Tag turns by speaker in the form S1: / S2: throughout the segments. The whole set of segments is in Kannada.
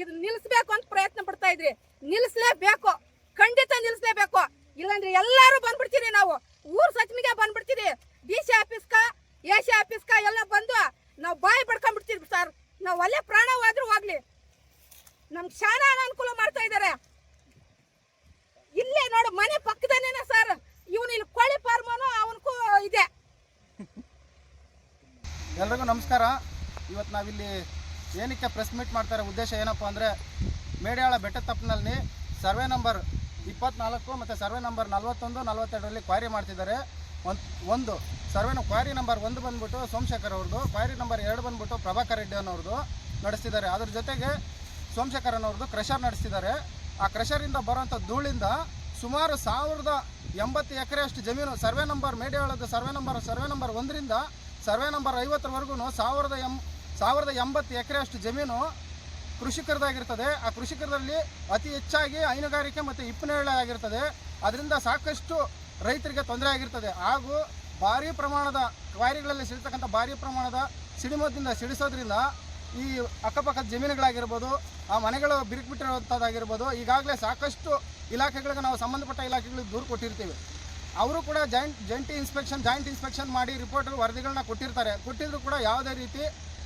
S1: ಇದು ನಿಲ್ಲಿಸ್ಬೇಕು ಅಂತ ಪ್ರಯತ್ನ ಪಡ್ತಾ ಇದ್ರಿ. ನಿಲ್ಲಿಸ್ಲೇಬೇಕು. ಖಂಡಿತ ನಿಲ್ಲಿಸ್ಲೇಬೇಕು. ಇಲ್ಲಾಂದ್ರೆ ಎಲ್ಲರೂ ಬಂದ್ಬಿಡ್ತೀರಿ ನಾವು. ಊರ್ ಸಚಿನಿಗೆ ಬಂದ್ಬಿಡ್ತೀರಿ. ಡಿ ಸಿ ಆಫೀಸ್ಕ, ಎ ಸಿ ಆಫೀಸ್ಕ ಎಲ್ಲ ಬಂದು ನಾವು ಬಾಯಿ ಪಡ್ಕೊಂಡ್ಬಿಡ್ತೀವಿ ಸರ್. ನಾವು ಒಳ್ಳೆ ಪ್ರಾಣವಾದ್ರೂ ಹೋಗ್ಲಿ ನಮ್ಗೆ ಶಾಣ ಅನುಕೂಲ ಮಾಡ್ತಾ ಇದ್ದಾರೆ ಇಲ್ಲೇ ನೋಡು, ಮನೆ ಪಕ್ಕದನೇನೆ ಸರ್. ಇವನು ಇಲ್ಲಿ ಕೋಳಿ ಫಾರ್ಮನು ಅವನಕ್ಕೂ ಇದೆ.
S2: ಎಲ್ರಿಗೂ ನಮಸ್ಕಾರ. ಇವತ್ತು ನಾವಿಲ್ಲಿ ಏನಕ್ಕೆ ಪ್ರೆಸ್ ಮೀಟ್ ಮಾಡ್ತಾರೆ? ಉದ್ದೇಶ ಏನಪ್ಪ ಅಂದರೆ, ಮೇಡ್ಯಾಳ ಬೆಟ್ಟ ತಪ್ಪಿನಲ್ಲಿ ಸರ್ವೆ ನಂಬರ್ ಇಪ್ಪತ್ನಾಲ್ಕು ಮತ್ತು ಸರ್ವೆ ನಂಬರ್ ನಲ್ವತ್ತೊಂದು, ನಲ್ವತ್ತೆರಡರಲ್ಲಿ ಕ್ವಾರಿ ಮಾಡ್ತಿದ್ದಾರೆ. ಒಂದು ಒಂದು, ಸರ್ವೆ ಕ್ವಾರಿ ನಂಬರ್ ಒಂದು ಬಂದ್ಬಿಟ್ಟು ಸೋಮಶೇಖರ್ ಅವ್ರದ್ದು ಕ್ವಾರಿ ನಂಬರ್ ಎರಡು ಬಂದ್ಬಿಟ್ಟು ಪ್ರಭಾಕರ್ ರೆಡ್ಡಿ ಅನ್ನೋರ್ದು ನಡೆಸ್ತಿದ್ದಾರೆ. ಅದ್ರ ಜೊತೆಗೆ ಸೋಮಶೇಖರ್ ಅನ್ನೋರ್ದು ಕ್ರಷರ್ ನಡೆಸ್ತಿದ್ದಾರೆ. ಆ ಕ್ರೆಷರಿಂದ ಬರೋಂಥ ಧೂಳಿಂದ ಸುಮಾರು ಸಾವಿರದ ಎಂಬತ್ತು ಎಕರೆಯಷ್ಟು ಜಮೀನು, ಸರ್ವೆ ನಂಬರ್ ಮೇಡ್ಯಾಳದ ಸರ್ವೆ ನಂಬರ್ ಸರ್ವೆ ನಂಬರ್ ಒಂದರಿಂದ ಸರ್ವೆ ನಂಬರ್ ಐವತ್ತರವರೆಗೂ ಸಾವಿರದ ಎಂ ಸಾವಿರದ ಎಂಬತ್ತು ಎಕರೆಯಷ್ಟು ಜಮೀನು ಕೃಷಿಕರದಾಗಿರ್ತದೆ. ಆ ಕೃಷಿಕರಲ್ಲಿ ಅತಿ ಹೆಚ್ಚಾಗಿ ಹೈನುಗಾರಿಕೆ ಮತ್ತು ಇಪ್ಪನೇಳೆ ಆಗಿರ್ತದೆ. ಅದರಿಂದ ಸಾಕಷ್ಟು ರೈತರಿಗೆ ತೊಂದರೆ ಆಗಿರ್ತದೆ. ಹಾಗೂ ಭಾರಿ ಪ್ರಮಾಣದ ಕ್ವಾರಿಗಳಲ್ಲಿ ಸಿಡ್ತಕ್ಕಂಥ ಭಾರೀ ಪ್ರಮಾಣದ ಸಿಡಿಮದ್ದಿಂದ ಸಿಡಿಸೋದ್ರಿಂದ ಈ ಅಕ್ಕಪಕ್ಕದ ಜಮೀನುಗಳಾಗಿರ್ಬೋದು, ಆ ಮನೆಗಳು ಬಿರುಕುಬಿಟ್ಟಿರುವಂಥದ್ದಾಗಿರ್ಬೋದು, ಈಗಾಗಲೇ ಸಾಕಷ್ಟು ಇಲಾಖೆಗಳಿಗೆ ನಾವು ಸಂಬಂಧಪಟ್ಟ ಇಲಾಖೆಗಳಿಗೆ ದೂರು ಕೊಟ್ಟಿರ್ತೀವಿ. ಅವರು ಕೂಡ ಜಾಯಿಂಟ್, ಜಂಟಿ ಇನ್ಸ್ಪೆಕ್ಷನ್, ಜಾಯಿಂಟ್ ಇನ್ಸ್ಪೆಕ್ಷನ್ ಮಾಡಿ ರಿಪೋರ್ಟ್ ವರದಿಗಳನ್ನ ಕೊಟ್ಟಿರ್ತಾರೆ. ಕೊಟ್ಟಿದ್ರು ಕೂಡ ಯಾವುದೇ ರೀತಿ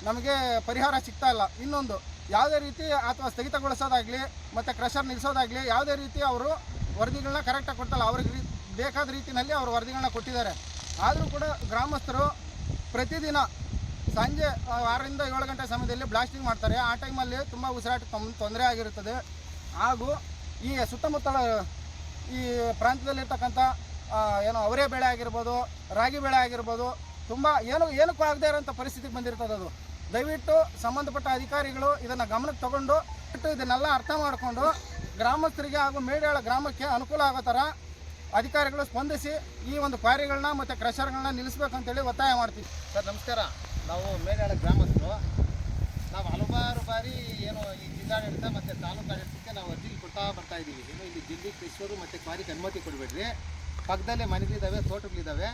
S2: ನಮಗೆ ಪರಿಹಾರ ಸಿಗ್ತಾ ಇಲ್ಲ. ಇನ್ನೊಂದು, ಯಾವುದೇ ರೀತಿ ಅಥವಾ ಸ್ಥಗಿತಗೊಳಿಸೋದಾಗಲಿ, ಮತ್ತು ಕ್ರಷರ್ ನಿಲ್ಲಿಸೋದಾಗಲಿ ಯಾವುದೇ ರೀತಿ ಅವರು ವರದಿಗಳನ್ನ ಕರೆಕ್ಟಾಗಿ ಕೊಡ್ತಲ್ಲ, ಅವ್ರಿಗೆ ಬೇಕಾದ ರೀತಿಯಲ್ಲಿ ಅವರು ವರದಿಗಳನ್ನ ಕೊಟ್ಟಿದ್ದಾರೆ. ಆದರೂ ಕೂಡ ಗ್ರಾಮಸ್ಥರು ಪ್ರತಿದಿನ ಸಂಜೆ ಆರರಿಂದ ಏಳು ಗಂಟೆ ಸಮಯದಲ್ಲಿ ಬ್ಲಾಸ್ಟಿಂಗ್ ಮಾಡ್ತಾರೆ. ಆ ಟೈಮಲ್ಲಿ ತುಂಬ ಉಸಿರಾಟ ತೊಂದರೆ ಆಗಿರುತ್ತದೆ ಹಾಗೂ ಈ ಸುತ್ತಮುತ್ತಲ, ಈ ಪ್ರಾಂತ್ಯದಲ್ಲಿರ್ತಕ್ಕಂಥ ಏನು ಅವರೇ ಬೆಳೆ ಆಗಿರ್ಬೋದು, ರಾಗಿ ಬೆಳೆ ಆಗಿರ್ಬೋದು, ತುಂಬ ಏನು ಏನಕ್ಕೂ ಆಗದೇ ಇರೋಂಥ ಪರಿಸ್ಥಿತಿಗೆ ಬಂದಿರ್ತದೆ ಅದು. ದಯವಿಟ್ಟು ಸಂಬಂಧಪಟ್ಟ ಅಧಿಕಾರಿಗಳು ಇದನ್ನು ಗಮನಕ್ಕೆ ತಗೊಂಡು ಬಿಟ್ಟು ಇದನ್ನೆಲ್ಲ ಅರ್ಥ ಮಾಡಿಕೊಂಡು ಗ್ರಾಮಸ್ಥರಿಗೆ ಹಾಗೂ ಮೇಡಾಳ ಗ್ರಾಮಕ್ಕೆ ಅನುಕೂಲ ಆಗೋ ಥರ ಅಧಿಕಾರಿಗಳು ಸ್ಪಂದಿಸಿ ಈ ಒಂದು ಕ್ವಾರಿಗಳನ್ನ ಮತ್ತು ಕ್ರಷರ್ಗಳನ್ನ ನಿಲ್ಲಿಸ್ಬೇಕಂತೇಳಿ ಒತ್ತಾಯ ಮಾಡ್ತೀವಿ.
S3: ಸರ್, ನಮಸ್ಕಾರ. ನಾವು ಮೇಡಾಳ ಗ್ರಾಮಸ್ಥರು. ನಾವು ಹಲವಾರು ಬಾರಿ ಏನು ಈ ಜಿಲ್ಲಾಡಳಿತ ಮತ್ತು ತಾಲೂಕು ಆಡಳಿತಕ್ಕೆ ನಾವು ಅರ್ಜಿ ಕೊಡ್ತಾ ಬರ್ತಾ ಇದ್ದೀವಿ. ಏನು ಇಲ್ಲಿ ಜಿಲ್ಲೆ ಕೃಷ್ಣರು ಮತ್ತು ಕ್ವಾರಿಗೆ ಅನುಮತಿ ಕೊಡಬೇಡ್ರಿ. ಪಕ್ಕದಲ್ಲೇ ಮನೆಗಳಿದ್ದಾವೆ, ತೋಟಗಳಿದ್ದಾವೆ.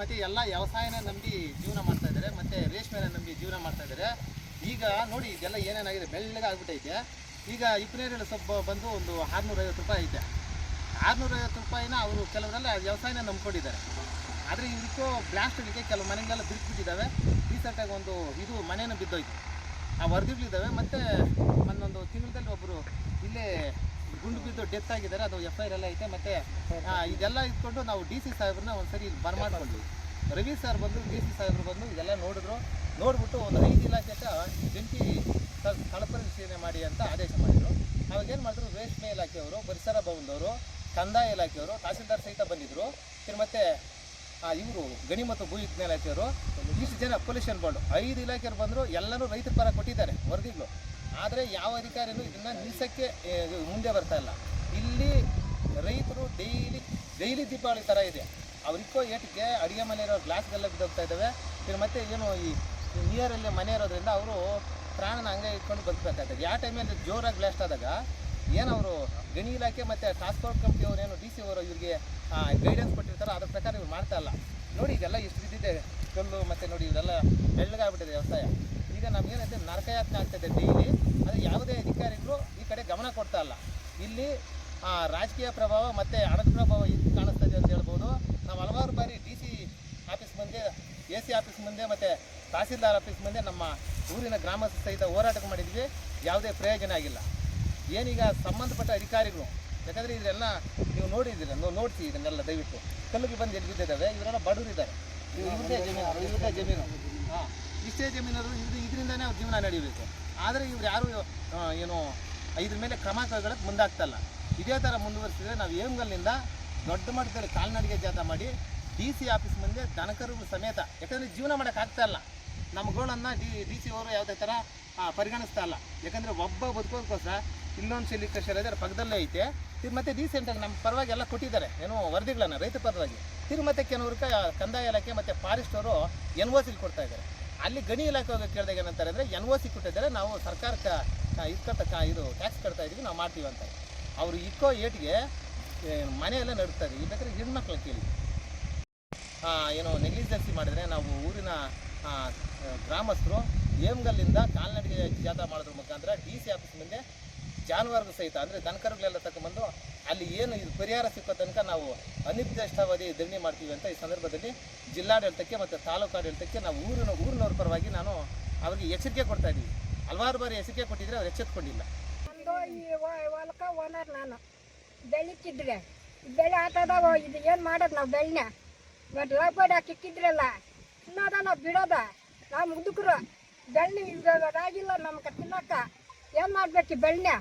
S3: ಮತ್ತು ಎಲ್ಲ ವ್ಯವಸಾಯನ ನಂಬಿ ಜೀವನ ಮಾಡ್ತಾ ಇದ್ದಾರೆ, ಮತ್ತು ರೇಷ್ಮೆನ ನಂಬಿ ಜೀವನ ಮಾಡ್ತಾ ಇದ್ದಾರೆ. ಈಗ ನೋಡಿ, ಇದೆಲ್ಲ ಏನೇನಾಗಿದೆ? ಬೆಳ್ಳಗೆ ಆಗ್ಬಿಟ್ಟೈತೆ. ಈಗ ಇಪ್ಪನೇರಳು ಸೊಪ್ಪು ಬಂದು ಒಂದು ಆರುನೂರೈವತ್ತು ರೂಪಾಯಿ ಐತೆ. ಆರುನೂರೈವತ್ತು ರೂಪಾಯಿನ ಅವರು ಕೆಲವರೆಲ್ಲ ವ್ಯವಸಾಯನ ನಂಬ್ಕೊಂಡಿದ್ದಾರೆ. ಆದರೆ ಇದಕ್ಕೂ ಬ್ಲಾಸ್ಟ್ ಆಗಲಿಕ್ಕೆ ಕೆಲವು ಮನೆಗಳೆಲ್ಲ ಬಿರುಕ್ಬಿಟ್ಟಿದ್ದಾವೆ ರೀಸೆಂಟಾಗಿ ಒಂದು ಇದು ಮನೇನ ಬಿದ್ದೋಯ್ತು. ಆ ವರದಿಗಳಿದ್ದಾವೆ. ಮತ್ತು ಒಂದೊಂದು ತಿಂಗಳಲ್ಲಿ ಒಬ್ಬರು ಇಲ್ಲೇ ಗುಂಡು ಬಿದ್ದು ಡೆತ್ ಆಗಿದ್ದಾರೆ, ಅದು ಎಫ್ ಐ ಆರ್ ಎಲ್ಲ ಐತೆ, ಮತ್ತು ಇದೆಲ್ಲ ಇಟ್ಕೊಂಡು ನಾವು ಡಿ ಸಿ ಸಾಹೇಬ್ರನ್ನ ಒಂದ್ಸರಿ ಇಲ್ಲಿ ರವಿ ಸರ್ ಬಂದು ಡಿ ಸಿ ಸಾಹೇಬ್ರು ಬಂದು ಇದೆಲ್ಲ ನೋಡಿದ್ರು. ನೋಡ್ಬಿಟ್ಟು ಒಂದು ಐದು ಇಲಾಖೆ ಜಂಟಿ ಸ್ಥಳ ಸ್ಥಳ ಪರಿಶೀಲನೆ ಮಾಡಿ ಅಂತ ಆದೇಶ ಮಾಡಿದ್ರು. ಅವಾಗ ಏನು ಮಾಡಿದ್ರು, ರೇಷ್ಮೆ ಇಲಾಖೆಯವರು, ಪರಿಸರ ಭವನದವರು, ಕಂದಾಯ ಇಲಾಖೆಯವರು, ತಹಸೀಲ್ದಾರ್ ಸಹಿತ ಬಂದಿದ್ದರು ಮತ್ತೆ ಇವರು ಗಣಿ ಮತ್ತು ಭೂ ವಿಜ್ಞಾನ ಇಲಾಖೆಯವರು, ಇಷ್ಟು ಜನ ಪೊಲ್ಯೂಷನ್ ಬೋರ್ಡ್ ಐದು ಇಲಾಖೆಯವರು ಬಂದರು ಎಲ್ಲರೂ ರೈತರ ಪರ ಕೊಟ್ಟಿದ್ದಾರೆ, ವರದಿಗಳು. ಆದರೆ ಯಾವ ಅಧಿಕಾರಿಯೂ ಇದನ್ನು ನಿಲ್ಲಿಸೋಕ್ಕೆ ಮುಂದೆ ಬರ್ತಾ ಇಲ್ಲ. ಇಲ್ಲಿ ರೈತರು ಡೈಲಿ ಡೈಲಿ ದೀಪಾವಳಿ ಥರ ಇದೆ. ಅವ್ರಿಕ್ಕೋ ಏಟಿಗೆ ಅಡುಗೆ ಮನೆ ಇರೋ ಗ್ಲಾಸ್ಗೆಲ್ಲ ಬಿದ್ದೋಗ್ತಾ ಇದ್ದಾವೆ ತಿರ್ಗಿ ಮತ್ತೆ ಏನು ಈ ನಿಯರಲ್ಲಿ ಮನೆ ಇರೋದ್ರಿಂದ ಅವರು ಪ್ರಾಣನ ಹಂಗೆ ಇಟ್ಕೊಂಡು ಬದುಕಬೇಕಾಗ್ತದೆ. ಯಾವ ಟೈಮಲ್ಲಿ ಜೋರಾಗಿ ಬ್ಲಾಸ್ಟ್ ಆದಾಗ ಏನು ಅವರು ಗಣಿ ಇಲಾಖೆ ಮತ್ತು ಟ್ರಾನ್ಸ್ಪೋರ್ಟ್ ಕಂಪ್ನಿ ಏನು ಡಿ ಸಿ ಅವರು ಇವ್ರಿಗೆ ಗೈಡೆನ್ಸ್ ಕೊಟ್ಟಿರ್ತಾರೋ ಅದ್ರ ಪ್ರಕಾರ ಇವ್ರು ಮಾಡ್ತಾ ಇಲ್ಲ. ನೋಡಿ ಇದೆಲ್ಲ ಎಷ್ಟು ಬಿದ್ದಿದೆ. ಕಲ್ಲು ಮತ್ತು ನೋಡಿ ಇವರೆಲ್ಲ ಬೆಳ್ಳಗಾಗ್ಬಿಟ್ಟಿದೆ ವ್ಯವಸಾಯ. ಈಗ ನಮಗೇನೈತೆ ನರಕಯಾತನೆ ಆಗ್ತದೆ ಡೈಲಿ ಅದು ಯಾವುದೇ ಅಧಿಕಾರಿಗಳು ಈ ಕಡೆ ಗಮನ ಕೊಡ್ತಾ ಇಲ್ಲ. ಇಲ್ಲಿ ರಾಜಕೀಯ ಪ್ರಭಾವ ಮತ್ತು ಹಣದ ಪ್ರಭಾವ ಇದು ಇದೆ ಅಂತ ಹೇಳ್ಬೋದು. ನಾವು ಹಲವಾರು ಬಾರಿ ಡಿ ಸಿ ಆಫೀಸ್ ಮುಂದೆ ಎ ಸಿ ಆಫೀಸ್ ಮುಂದೆ ಮತ್ತು ತಹಸೀಲ್ದಾರ್ ಆಫೀಸ್ ಮುಂದೆ ನಮ್ಮ ಊರಿನ ಗ್ರಾಮಸ್ಥ ಸಹಿತ ಹೋರಾಟ ಮಾಡಿದ್ವಿ. ಯಾವುದೇ ಪ್ರಯೋಜನ ಆಗಿಲ್ಲ. ಏನೀಗ ಸಂಬಂಧಪಟ್ಟ ಅಧಿಕಾರಿಗಳು, ಯಾಕಂದರೆ ಇದೆಲ್ಲ ನೀವು ನೋಡಿದ್ದೀರ ನೀವು ನೋಡ್ತೀವಿ ಇದನ್ನೆಲ್ಲ ದಯವಿಟ್ಟು. ಕಲ್ಲಿಗೆ ಬಂದು ಎಲ್ಲಿ ಬಿದ್ದಿದ್ದಾವೆ ಇವರೆಲ್ಲ ಬಡವರಿದ್ದಾರೆ. ಇವ್ರದ್ದೇ ಜಮೀನು ಇವ್ರದ್ದೇ ಜಮೀನು. ಹಾಂ. ಇಷ್ಟೇ ಜಮೀನರು ಇದು ಇದರಿಂದನೇ ಅವ್ರ ಜೀವನ ನಡೀಬೇಕು. ಆದರೆ ಇವ್ರು ಯಾರು ಏನು, ಇದ್ರ ಮೇಲೆ ಕ್ರಮ ಕೈಗೊಳ್ಳಕ್ಕೆ ಮುಂದಾಗ್ತಲ್ಲ. ಇದೇ ಥರ ಮುಂದುವರಿಸಿದ್ರೆ ನಾವು ಏಮ್ಗಲ್ನಿಂದ ದೊಡ್ಡ ಮಟ್ಟದಲ್ಲಿ ಕಾಲ್ನಡಿಗೆ ಜಾಥಾ ಮಾಡಿ ಡಿ ಸಿ ಆಫೀಸ್ ಮುಂದೆ ದನಕರುಗಳು ಸಮೇತ, ಯಾಕಂದರೆ ಜೀವನ ಮಾಡೋಕ್ಕಾಗ್ತಾ ಇಲ್ಲ. ನಮ್ಮಗಳನ್ನು ಡಿ ಡಿ ಸಿ ಅವರು ಯಾವುದೇ ಥರ ಪರಿಗಣಿಸ್ತಾ ಇಲ್ಲ. ಯಾಕಂದರೆ ಒಬ್ಬ ಬದುಕೋದಕ್ಕೋಸ್ಕರ ಇಲ್ಲೊಂದು ಶೈಲಿ ಕೃಷಿ ಅದರ ಪಕ್ಕದಲ್ಲೇ ಐತೆ. ತಿರ್ಗಿ ಮತ್ತೆ ರೀಸೆಂಟಾಗಿ ನಮ್ಮ ಪರವಾಗಿ ಎಲ್ಲ ಕೊಟ್ಟಿದ್ದಾರೆ. ಏನು ವರದಿಗಳನ್ನು ರೈತ ಪರವಾಗಿ. ತಿರು ಮತ್ತೆ ಕೆಲವ್ರಿಗೆ ಕಂದಾಯ ಇಲಾಖೆ ಮತ್ತು ಫಾರೆಸ್ಟ್ ಅವರು ಎನ್ ಓ ಸಿಲಿ ಕೊಡ್ತಾ ಇದ್ದಾರೆ. ಅಲ್ಲಿ ಗಣಿ ಇಲಾಖೆ ಹೋಗಿ ಕೇಳಿದಾಗ ಏನಂತಾರೆ ಅಂದರೆ ಎನ್ ಓ ಸಿ ಕೊಟ್ಟಿದ್ದಾರೆ, ನಾವು ಸರ್ಕಾರಕ್ಕೆ ಇದು ಕಟ್ಟ ಇದು ಟ್ಯಾಕ್ಸ್ ಕಟ್ತಾ ಇದ್ದೀವಿ ನಾವು ಮಾಡ್ತೀವಿ ಅಂತ. ಅವರು ಇಕ್ಕೋ ಏಟಿಗೆ ಮನೆಯೆಲ್ಲ ನಡುತ್ತಾ ಇದ್ದೀವಿ ಬೇಕಾದ್ರೆ ಹೆಣ್ಮಕ್ಳನ್ನ ಕೇಳಿ. ಏನೋ ನೆಗ್ಲಿಜೆನ್ಸಿ ಮಾಡಿದರೆ ನಾವು ಊರಿನ ಗ್ರಾಮಸ್ಥರು ಏಮ್ಗಲ್ಲಿಂದ ಕಾಲ್ನಡಿಗೆ ಜಾಥಾ ಮಾಡೋದ್ರ ಮುಖಾಂತರ ಡಿ ಸಿ ಆಫೀಸ್ ಮುಂದೆ ಜಾನುವಾರು ಸಹಿತ, ಅಂದರೆ ದನಕರುಗಳೆಲ್ಲ ತಗೊಂಡ್ಬಂದು ಅಲ್ಲಿ ಏನು ಇದು ಪರಿಹಾರ ಸಿಕ್ಕೋ ತನಕ ನಾವು ಅನಿರ್ದಿಷ್ಟಾವಧಿ ಧರಣಿ ಮಾಡ್ತೀವಿ ಅಂತ ಈ ಸಂದರ್ಭದಲ್ಲಿ ಜಿಲ್ಲಾಡಳಿತಕ್ಕೆ ಮತ್ತು ತಾಲೂಕು ಆಡಳಿತಕ್ಕೆ ನಾವು ಊರಿನ ಊರಿನವ್ರ ಪರವಾಗಿ ನಾನು ಅವರಿಗೆ ಎಚ್ಚರಿಕೆ ಕೊಡ್ತಾ ಇದ್ದೀವಿ. ಹಲವಾರು ಬಾರಿ ಎಚ್ಚರಿಕೆ ಕೊಟ್ಟಿದ್ರೆ ಅವ್ರು ಎಚ್ಚೆತ್ಕೊಂಡಿಲ್ಲ.
S4: ಓನರ್ ನಾನು. ಬೆಳಿತಿದ್ರೆ ಬೆಳೆ ಆಟದವ ಇದು ಏನು ಮಾಡೋದು ನಾವು ಬೆಳೆನ? ಬಟ್ ಲಾಭ ಹಾಕಿಕ್ಕಿದ್ರಲ್ಲ, ತಿನ್ನೋದ ನಾವು ಬಿಡೋದ? ನಾವು ಮುದುಕರು. ಬೆಳ್ಳಿ ರಾಗಿಲ್ಲ ನಮ್ಗೆ ತಿನ್ನಕ್ಕ. ಏನು ಮಾಡ್ಬೇಕು ಬೆಳ್ಳೆ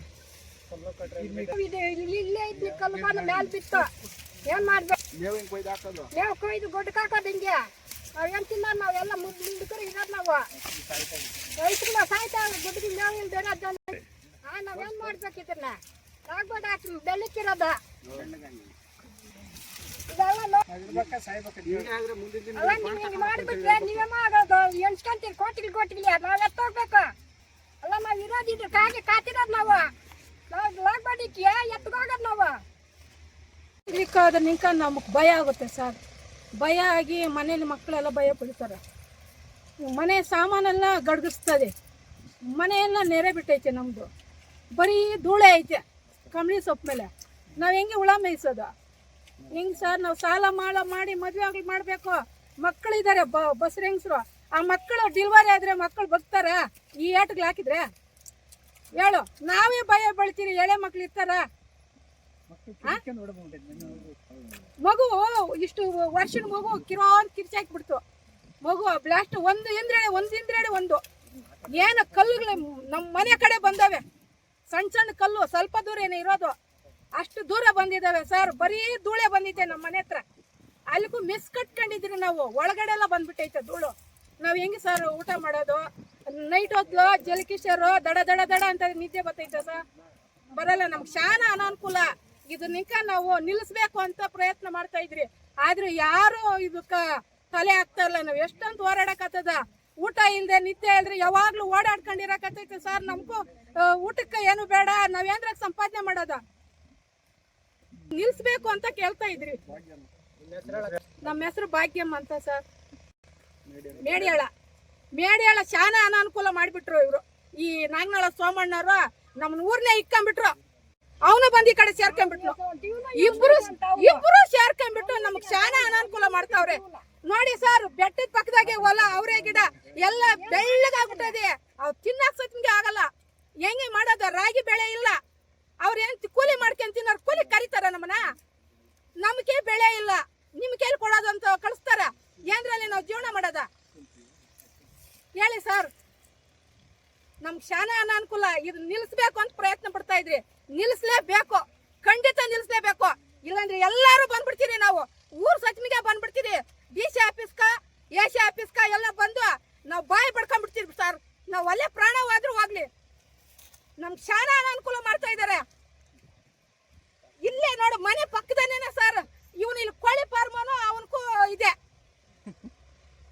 S4: ಇಲ್ಲಿ ಇಲ್ಲೇ ಇದ್ನಿ ಕಲ್ಲು ಬಂದು ಮ್ಯಾಲೆ ಬಿತ್ತು. ಏನು ಮಾಡ್ಬೇಕು ಮೇವು ಕೊಯ್ದು ಗೊಡ್ಡಕ್ಕೆ ಹಾಕೋದು ಹಿಂಗೆ. ನಾವು ಏನು ತಿನ್ನೋದು ನಾವೆಲ್ಲ ಮುದ್ ಮುದುಕರು ಇರೋದು ನಾವು. ರೈತರು ಸಾಯ್ತಾ ಗುಡ್ಡಿಗೆ ಮೇವು ಇಲ್ದೇ ಇರೋದು ಆ ನಾವೇನ್ ಮಾಡ್ಬೇಕು ಇದನ್ನ ಆಗ್ಬೇಡ ಹಾಕಿ ಬೆಳಕಿರೋದ ಇದೆಲ್ಲ ನೋ- ಅಲ್ಲ ನೀವು ಹಿಂಗ್ ಮಾಡ್ಬಿಟ್ರೆ ನೀವೇ ಮಾಡೋದು. ಎಣ್ಸ್ಕೊಂತೀರಿ ಕೋಟಿಗೆ ಕೋಟಿಗೆ ನಾವ್ ಎತ್ತೋಗ್ಬೇಕು. ಅಲ್ಲ ನಾವ್ ಇರೋದಿದ್ರೆ ಕಾಗೆ ಕಾತಿರೋದು ನಾವು.
S1: ಇಲ್ಲಿಕ್ಕಾದ್ರೆ ನಿಂಕ ನಮಗೆ ಭಯ ಆಗುತ್ತೆ ಸರ್. ಭಯ ಆಗಿ ಮನೇಲಿ ಮಕ್ಕಳೆಲ್ಲ ಭಯ ಪಡಿತಾರೆ. ಮನೆ ಸಾಮಾನೆಲ್ಲ ಗಡ್ಗಿಸ್ತದೆ ಮನೆಯೆಲ್ಲ ನೆರೆ ಬಿಟ್ಟೈತೆ ನಮ್ಮದು ಬರೀ ಧೂಳೆ ಐತೆ ಕಂಬಳಿ ಸೊಪ್ಪು ಮೇಲೆ. ನಾವು ಹೆಂಗೆ ಹುಳ ಮೇಯಿಸೋದು? ಹೆಂಗೆ ಸರ್ ನಾವು ಸಾಲ ಮಾಳ ಮಾಡಿ ಮದುವೆ ಆಗ್ಲಿ ಮಾಡಬೇಕು? ಮಕ್ಕಳಿದ್ದಾರೆ ಬ ಹೆಂಗಸ್ರು? ಆ ಮಕ್ಕಳು ಡಿಲ್ವರಿ ಆದರೆ ಮಕ್ಕಳು ಬರ್ತಾರೆ ಈ ಆಟಗಳು ಹಾಕಿದ್ರೆ? ಹೇಳು ನಾವೇ ಭಯ ಬೆಳ್ತೀರಿ ಎಳೆ ಮಕ್ಳು ಇರ್ತಾರ ಮಗು. ಇಷ್ಟು ವರ್ಷದ ಮಗು ಕಿರೋ ಅಂತ ಕಿರ್ಚಾಕ್ಬಿಡ್ತು ಮಗು ಬ್ಲಾಸ್ಟ್ ಒಂದು ಇಂದ್ರೇಳೆ ಒಂದು ಇಂದ್ರೆಡೆ ಒಂದು. ಏನು ಕಲ್ಲುಗಳು ನಮ್ಮ ಮನೆ ಕಡೆ ಬಂದವೆ. ಸಣ್ಣ ಸಣ್ಣ ಕಲ್ಲು ಸ್ವಲ್ಪ ದೂರ ಏನೋ ಇರೋದು. ಅಷ್ಟು ದೂರ ಬಂದಿದ್ದಾವೆ ಸರ್. ಬರೀ ಧೂಳೆ ಬಂದಿದೆ ನಮ್ಮ ಮನೆ ಹತ್ರ. ಅಲ್ಲಿಗೂ ಮಿಸ್ ಕಟ್ಕೊಂಡಿದ್ರಿ ನಾವು. ಒಳಗಡೆ ಎಲ್ಲ ಬಂದ್ಬಿಟ್ಟೈತೆ ಧೂಳು. ನಾವು ಹೆಂಗೆ ಸರ್ ಊಟ ಮಾಡೋದು? ನೈಟ್ ಹೊತ್ತು ಜಲಕಿಶರು ದಡ ದಡ ದಡ ಅಂತ ನಿದ್ದೆ ಬರ್ತೈತೆ ಸರ್? ಬರಲ್ಲ, ನಮ್ಗೆ ಶಾನ ಅನಾನುಕೂಲ. ಇದು ನಾವು ನಿಲ್ಲಿಸ್ಬೇಕು ಅಂತ ಪ್ರಯತ್ನ ಮಾಡ್ತಾ ಇದ್ರಿ. ಆದ್ರೆ ಯಾರು ಇದಕ್ಕ ತಲೆ ಆಗ್ತಾ ಇಲ್ಲ ನಾವು ಎಷ್ಟೊಂದು ಹೋರಾಡಕತ್ತದ. ಊಟ ಇಲ್ಲದೆ ನಿದ್ದೆ ಇಲ್ದ್ರೆ ಯಾವಾಗ್ಲೂ ಓಡಾಡ್ಕೊಂಡಿರಕತ್ತೈತೆ ಸರ್. ನಮಗೂ ಊಟಕ್ಕೆ ಏನು ಬೇಡ. ನಾವೇಂದ್ರಾಗ ಸಂಪಾದನೆ ಮಾಡೋದ? ನಿಲ್ಸ್ಬೇಕು ಅಂತ ಕೇಳ್ತಾ ಇದ್ರಿ. ನಮ್ಮ ಹೆಸರು ಭಾಗ್ಯಮ್ಮ ಅಂತ ಸರ್. ಮೇಡಿಯಾಳ. ಮೇಡಿಯಾಳ ಶಾನ ಅನಾನುಕೂಲ ಮಾಡಿಬಿಟ್ರು ಇವರು. ಈ ನಾಗನಾಳ ಸೋಮಣ್ಣವ್ರು ನಮ್ಮನ್ನ ಊರ್ನೇ ಇಕ್ಕೊಂಡ್ಬಿಟ್ರು. ಅವನು ಬಂದು ಈ ಕಡೆ ಸೇರ್ಕೊಂಡ್ಬಿಟ್ರು ಇಬ್ರು ಇಬ್ರು ಸೇರ್ಕೊಂಡ್ಬಿಟ್ಟು ನಮಗ್ ಶಾನ ಅನಾನುಕೂಲ ಮಾಡ್ತಾವ್ರೆ. ನೋಡಿ ಸರ್, ಬೆಟ್ಟದ ಪಕ್ಕದಾಗೆ ಹೊಲ, ಅವರೇ ಗಿಡ ಎಲ್ಲ ಬೆಳ್ಳಗಾಗ್ಬಿಟ್ಟದೆ. ಅವ್ ತಿನ್ನಕ್ ಸತ್ಗೆ ಆಗಲ್ಲ. ಹೆಂಗೆ ಮಾಡೋದು? ರಾಗಿ ಬೆಳೆ ಇಲ್ಲ. ಅವ್ರೇನ್ ಏನ್ ಕೂಲಿ ಮಾಡ್ಕೊಂಡ್ ತಿನ್ನೋರು ಕೂಲಿ ಕರಿತಾರ ನಮ್ಮನ್ನ? ನಮ್ಗೆ ಬೆಳೆ ಇಲ್ಲ. ನಿಮ್ ಕೇಳಿ ಕೊಡೋದು ಅಂತ ಕಳಿಸ್ತಾರ. ನಾವು ಜೀವನ ಮಾಡೋದ? ಹೇಳಿ ಸರ್. ನಮ್ಗೆ ಶಾನೆ ಅನಾನುಕೂಲ, ಇದು ನಿಲ್ಲಿಸ್ಬೇಕು ಅಂತ ಪ್ರಯತ್ನ ಪಡ್ತಾ ಇದ್ರಿ. ನಿಲ್ಲಿಸ್ಲೇಬೇಕು ಖಂಡಿತ ನಿಲ್ಲಿಸ್ಲೇಬೇಕು ಇಲ್ಲಾಂದ್ರೆ ಎಲ್ಲಾರು ಬಂದ್ಬಿಡ್ತೀರಿ ನಾವು. ಊರ್ ಸಚಿಮಿಗೆ ಬಂದ್ಬಿಡ್ತೀರಿ. D C ಆಫೀಸ್ಕ